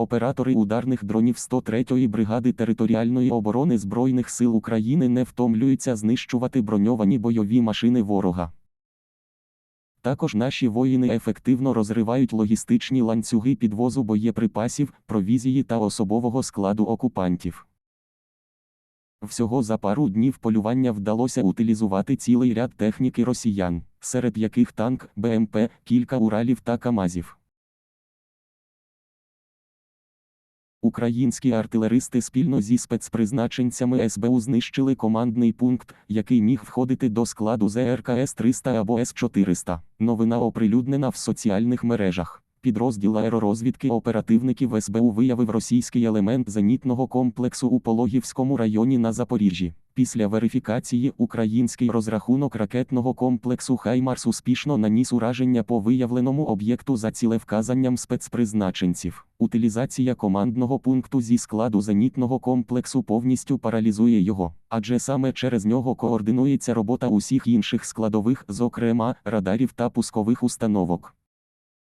Оператори ударних дронів 103-ї бригади територіальної оборони Збройних сил України не втомлюються знищувати броньовані бойові машини ворога. Також наші воїни ефективно розривають логістичні ланцюги підвозу боєприпасів, провізії та особового складу окупантів. Всього за пару днів полювання вдалося утилізувати цілий ряд техніки росіян, серед яких танк, БМП, кілька Уралів та Камазів. Українські артилеристи спільно зі спецпризначенцями СБУ знищили командний пункт, який міг входити до складу ЗРК С-300 або С-400. Новина оприлюднена в соціальних мережах. Підрозділ аеророзвідки оперативників СБУ виявив російський елемент зенітного комплексу у Пологівському районі на Запоріжжі. Після верифікації український розрахунок ракетного комплексу Хаймарс успішно наніс ураження по виявленому об'єкту за цілевказанням спецпризначенців. Утилізація командного пункту зі складу зенітного комплексу повністю паралізує його, адже саме через нього координується робота усіх інших складових, зокрема радарів та пускових установок.